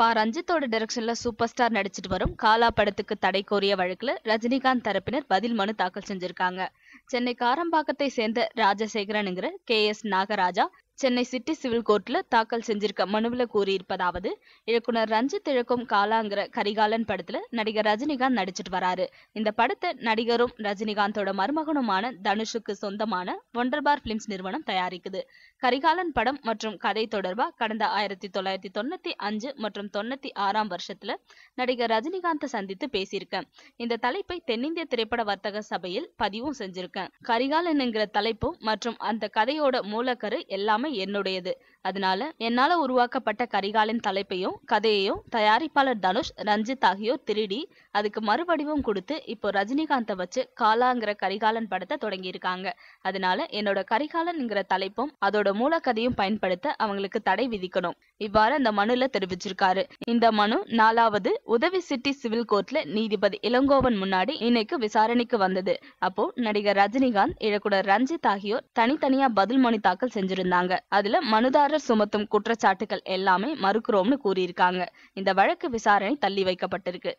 பா ரஞ்சித்தோட டைரக்ஷன்ல super star நடிச்சிட்டு வரும். காலா படத்துக்கு தடை கோரிய வழக்குல ரஜினிகாந்த் தரப்பினர் பதில் மனு தாக்கல் செஞ்சிருக்காங்க. சென்னை காரம்பாக்கத்தை சேர்ந்த ராஜசேகரனுங்கிற K S Nagaraja Chennai city civil கோர்ட்ல தாக்கல் செஞ்சிருக்க மனுவில் கூறியிருப்பதாவது இயக்குனர் ரஞ்சித் இழக்கும் காலாங்கிற கரிகாலன் படத்துல நடிகர் ரஜினிகாந்த் நடிச்சிட்டு வராரு. இந்த படத்தை நடிகரும் ரஜினிகாந்தோட மருமகனுமான தனுஷுக்கு சொந்தமான ஒண்டர்பார் பிலிம்ஸ் நிறுவனம் தயாரிக்குது. கரிகாலன் படம் மற்றும் கதை தொடர்பா கடந்த ஆயிரத்தி தொள்ளாயிரத்தி தொண்ணூத்தி அஞ்சு மற்றும் தொண்ணூத்தி ஆறாம் வருஷத்துல நடிகர் ரஜினிகாந்த் சந்தித்து பேசியிருக்கேன். இந்த தலைப்பை தென்னிந்திய திரைப்பட வர்த்தக சபையில் பதிவும் செஞ்சிருக்கேன். கரிகாலன் என்கிற தலைப்பும் மற்றும் அந்த கதையோட மூலக்கரு எல்லாமே என்னுடையது. அதனால என்னால உருவாக்கப்பட்ட கரிகாலன் தலைப்பையும் கதையையும் தயாரிப்பாளர் தனுஷ் ரஞ்சித் ஆகியோர் திருடி அதுக்கு மறுவடிவம் கொடுத்து இப்போ ரஜினிகாந்தை வச்சு காலாங்கிற கரிகாலன் படத்தை தொடங்கியிருக்காங்க. அதனால என்னோட கரிகாலன்ங்கிற தலைப்பும் அதோட மூலக்கதையும் பயன்படுத்த அவங்களுக்கு தடை விதிக்கணும். இவ்வாறு அந்த மனுல தெரிவிச்சிருக்காரு. இந்த மனு நாலாவது உதவி சிட்டி சிவில் கோர்ட்ல நீதிபதி இளங்கோவன் முன்னாடி இன்னைக்கு விசாரணைக்கு வந்தது. அப்போ நடிகர் ரஜினிகாந்த் இழக்குடர் ரஞ்சித் ஆகியோர் தனித்தனியா பதில் மனு தாக்கல் செஞ்சிருந்தாங்க. அதுல மனுதாரர் சுமத்தும் குற்றச்சாட்டுகள் எல்லாமே மறுக்கிறோம்னு கூறியிருக்காங்க இந்த வழக்கு விசாரணை தள்ளி வைக்கப்பட்டிருக்கு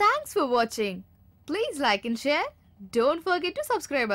thanks for please like like share share. Don't forget to subscribe.